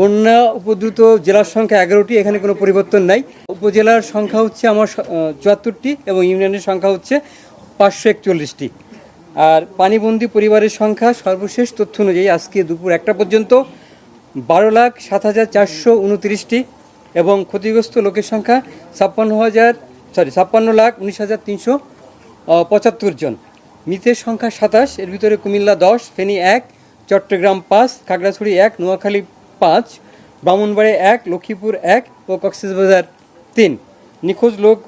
বন্যা উপদ্রুত জেলার সংখ্যা এগারোটি, এখানে কোনো পরিবর্তন নাই। উপজেলার সংখ্যা হচ্ছে আমার চুয়াত্তরটি এবং ইউনিয়নের সংখ্যা হচ্ছে পাঁচশো একচল্লিশটি। আর পানিবন্দী পরিবারের সংখ্যা সর্বশেষ তথ্য অনুযায়ী আজকে দুপুর একটা পর্যন্ত বারো লাখ সাত হাজার চারশো উনত্রিশটি এবং ক্ষতিগ্রস্ত লোকের সংখ্যা ছাপ্পান্ন হাজার সরি ছাপ্পান্ন লাখ উনিশ হাজার তিনশো পঁচাত্তর জন। মৃতের সংখ্যা সাতাশ, এর ভিতরে কুমিল্লা দশ, ফেনী এক, চট্টগ্রাম পাঁচ, খাগড়াছড়ি এক, নোয়াখালী পাঁচ ব্রাহ্মণবাড়ি এক, লক্ষ্মীপুর এক ও কক্সবাজার তিন। নিখোঁজ লোক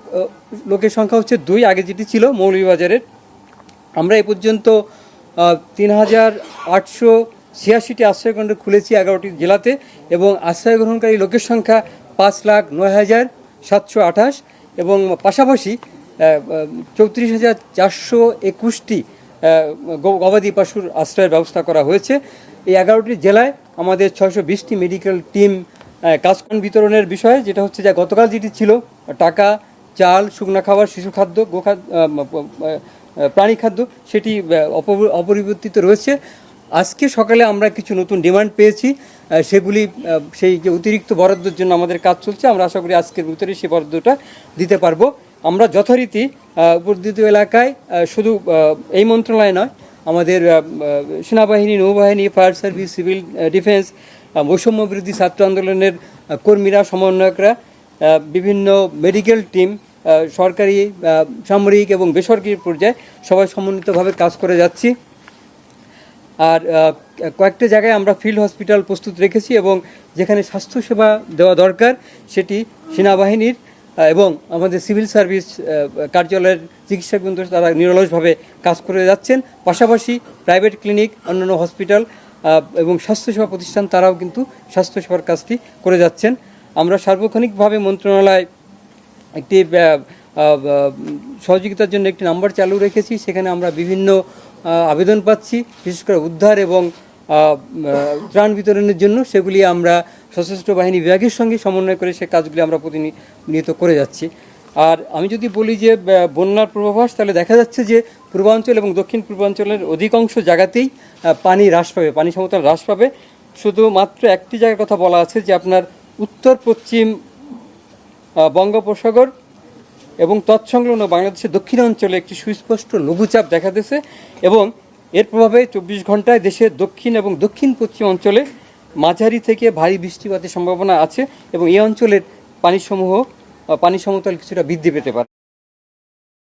লোকের সংখ্যা হচ্ছে দুই, আগে যেটি ছিল মৌলভীবাজারের। আমরা এ পর্যন্ত তিন হাজার আটশো ছিয়াশিটি আশ্রয়কেন্দ্র খুলেছি এগারোটি জেলাতে এবং আশ্রয় গ্রহণকারী লোকের সংখ্যা পাঁচ লাখ নয় হাজার সাতশো আঠাশ এবং পাশাপাশি চৌত্রিশ হাজার চারশো একুশটি গবাদি পশুর আশ্রয়ের ব্যবস্থা করা হয়েছে। এই এগারোটি জেলায় আমাদের ছয়শো বিশটি মেডিকেল টিম কাজকর্ম বিতরণের বিষয়ে, যেটা হচ্ছে যে গতকাল যেটি ছিল, টাকা, চাল, শুকনো খাবার, শিশু খাদ্য গোখাদ্য প্রাণী খাদ্য, সেটি অপ- অপরিবর্তিত রয়েছে। আজকে সকালে আমরা কিছু নতুন ডিমান্ড পেয়েছি সেগুলি সেই যে অতিরিক্ত বরাদ্দের জন্য আমাদের কাজ চলছে, আমরা আশা করি আজকের ভিতরে সেই বরাদ্দটা দিতে পারব। আমরা যথারীতি উপদ্রুত এলাকায় শুধু এই মন্ত্রণালয় নয় আমাদের সেনাবাহিনী, নৌবাহিনী, ফায়ার সার্ভিস, সিভিল ডিফেন্স বৈষম্য বিরোধী ছাত্র আন্দোলনের কর্মীরা, সমন্বয়করা বিভিন্ন মেডিকেল টিম সরকারি সামরিক এবং বেসরকারি পর্যায়ে সবাই সমন্বিতভাবে কাজ করে যাচ্ছি। আর কয়েকটা জায়গায় আমরা ফিল্ড হসপিটাল প্রস্তুত রেখেছি এবং যেখানে স্বাস্থ্যসেবা দেওয়া দরকার, সেটি সেনাবাহিনীর এবং আমাদের সিভিল সার্ভিস কার্যালয়ের কার্যালয়ের কিন্তু তারা নিরলসভাবে কাজ করে যাচ্ছেন। পাশাপাশি প্রাইভেট ক্লিনিক, অন্যান্য হসপিটাল এবং স্বাস্থ্যসেবা প্রতিষ্ঠান তারাও কিন্তু স্বাস্থ্যসেবার কাজটি করে যাচ্ছেন। আমরা সার্বক্ষণিকভাবে মন্ত্রণালয় একটি সহযোগিতার জন্য একটি নাম্বার চালু রেখেছি। সেখানে আমরা বিভিন্ন আবেদন পাচ্ছি, বিশেষ করে উদ্ধার এবং ত্রাণ বিতরণের জন্য সেগুলি আমরা সশস্ত্র বাহিনী বিভাগের সঙ্গে সমন্বয় করে সে কাজগুলি আমরা প্রতিনিয়ত করে যাচ্ছি। আর আমি যদি বলি যে বন্যার পূর্বাভাস, তাহলে দেখা যাচ্ছে যে পূর্বাঞ্চল এবং দক্ষিণ পূর্বাঞ্চলের অধিকাংশ জায়গাতেই পানি হ্রাস পাবে, পানি সমতল হ্রাস পাবে। শুধুমাত্র একটি জায়গার কথা বলা আছে যে, আপনার উত্তর, পশ্চিম বঙ্গোপসাগর এবং তৎসংলগ্ন বাংলাদেশের দক্ষিণাঞ্চলে একটি সুস্পষ্ট লঘুচাপ দেখা দিয়েছে এবং এর প্রভাবে চব্বিশ ঘন্টায় দেশের দক্ষিণ এবং দক্ষিণ পশ্চিম অঞ্চলে মাঝারি থেকে ভারী বৃষ্টিপাতের সম্ভাবনা আছে এবং এই অঞ্চলের পানিসমূহ, পানি সমতল কিছুটা বৃদ্ধি পেতে পারে।